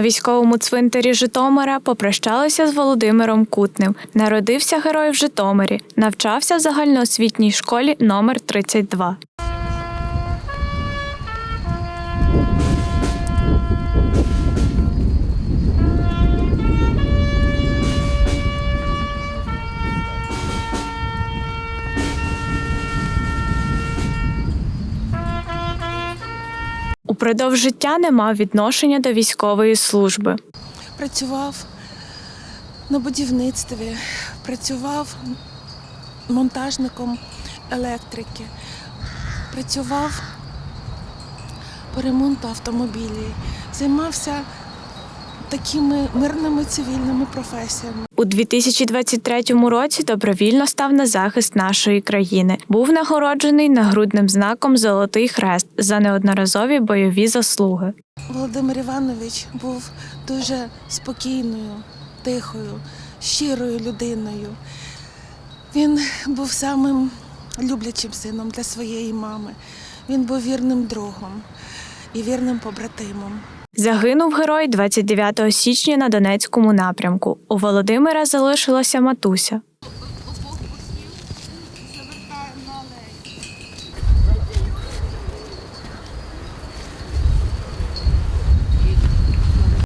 Військовому цвинтарі Житомира попрощалися з Володимиром Кутним. Народився герой в Житомирі, навчався в загальноосвітній школі номер 32. Упродовж життя не мав відношення до військової служби. працював на будівництві, працював монтажником електрики, працював по ремонту автомобілів, займався такими мирними цивільними професіями. У 2023 році добровільно став на захист нашої країни. Був нагороджений нагрудним знаком Золотий Хрест за неодноразові бойові заслуги. Володимир Іванович був дуже спокійною, тихою, щирою людиною. Він був самим люблячим сином для своєї мами. Він був вірним другом і вірним побратимом. Загинув герой 29 січня на Донецькому напрямку. У Володимира залишилася матуся.